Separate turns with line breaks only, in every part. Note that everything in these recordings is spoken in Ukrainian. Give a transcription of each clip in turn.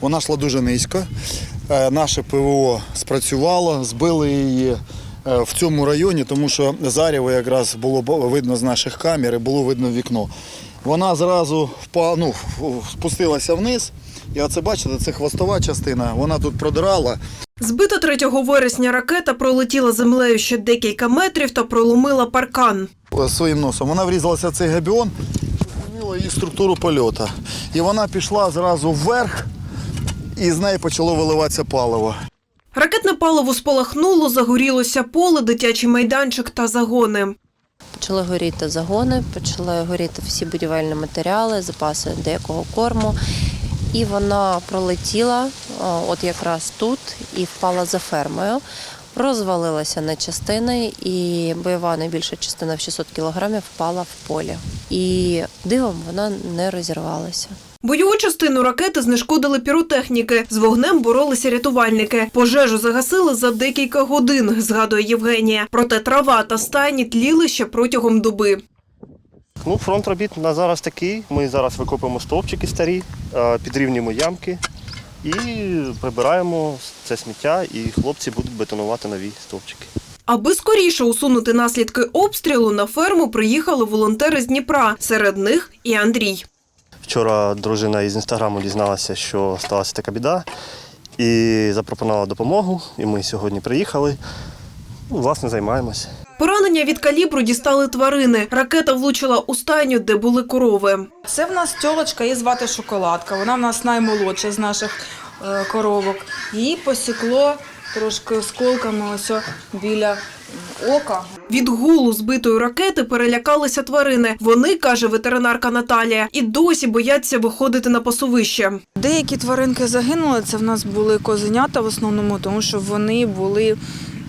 Вона йшла дуже низько. Е, Наше ПВО спрацювало, збили її е, в цьому районі, тому що заряво якраз було видно з наших камер і було видно вікно. Вона зразу впа- ну, спустилася вниз. І оце бачите, це хвостова частина. Вона тут продирала.
Збита 3 вересня ракета пролетіла землею ще декілька метрів та проломила паркан.
е, своїм носом. Вона врізалася в цей габіон, змінила її структуру польоту. І вона пішла зразу вверх, і з неї почало виливатися паливо.
Ракетне паливо спалахнуло, загорілося поле, дитячий майданчик та загони.
Почали горіти загони, почали горіти всі будівельні матеріали, запаси деякого корму. І вона пролетіла от якраз тут і впала за фермою, розвалилася на частини, і бойова найбільша частина в 600 кілограмів впала в полі. І дивом вона не розірвалася.
Бойову частину ракети знешкодили піротехніки. З вогнем боролися рятувальники. Пожежу загасили за декілька годин, згадує Євгенія. Проте трава та стайні тліли ще протягом доби.
Ну, фронт робіт на зараз такий. Ми зараз викопуємо стовпчики старі, е, підрівнюємо ямки і прибираємо це сміття, і хлопці будуть бетонувати нові стовпчики.
Аби скоріше усунути наслідки обстрілу, на ферму приїхали волонтери з Дніпра. Серед них і Андрій.
Вчора дружина із інстаграму дізналася, що сталася така біда, і запропонувала допомогу. І ми сьогодні приїхали. Ну, власне, займаємося.
Поранення від калібру дістали тварини. Ракета влучила у стайню, де були корови.
Це в нас тьолочка, її звати Шоколадка. Вона в нас наймолодша з наших е, коровок. Її посікло трошки осколками ось біля ока.
Від гулу збитої ракети перелякалися тварини. Вони, каже ветеринарка Наталія, і досі бояться виходити на пасовище.
Деякі тваринки загинули. Це в нас були козенята в основному, тому що вони були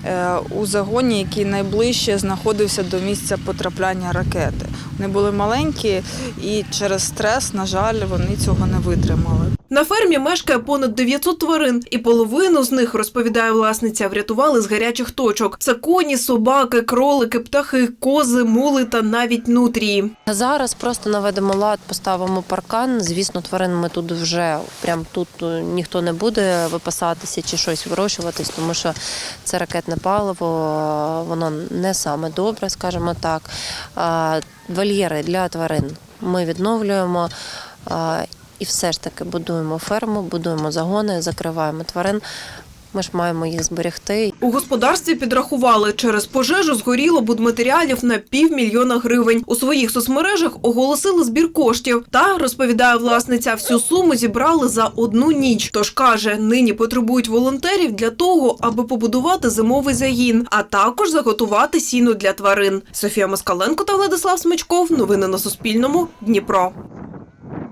е, у загоні, який найближче знаходився до місця потрапляння ракети. Вони були маленькі і через стрес, на жаль, вони цього не витримали.
На фермі мешкає понад 900 тварин, і половину з них, розповідає власниця, врятували з гарячих точок. Це коні, собаки, кролики, птахи, кози, мули та навіть нутрії.
Зараз просто наведемо лад, поставимо паркан. Звісно, тварин ми тут вже прям тут е, ніхто не буде випасатися чи щось вирощуватись, тому що це ракетне паливо, е, воно не саме добре, скажімо так. Вольєри для тварин ми відновлюємо. І все ж таки будуємо ферму, будуємо загони, закриваємо тварин. Ми ж маємо їх зберегти.
У господарстві підрахували, через пожежу згоріло будматеріалів на півмільйона гривень. У своїх соцмережах оголосили збір коштів. Та розповідає власниця, всю суму зібрали за одну ніч. Тож каже, нині потребують волонтерів для того, аби побудувати зимовий загін, а також заготувати сіно для тварин. Софія Москаленко та Владислав Смичков. Новини на Суспільному. Дніпро.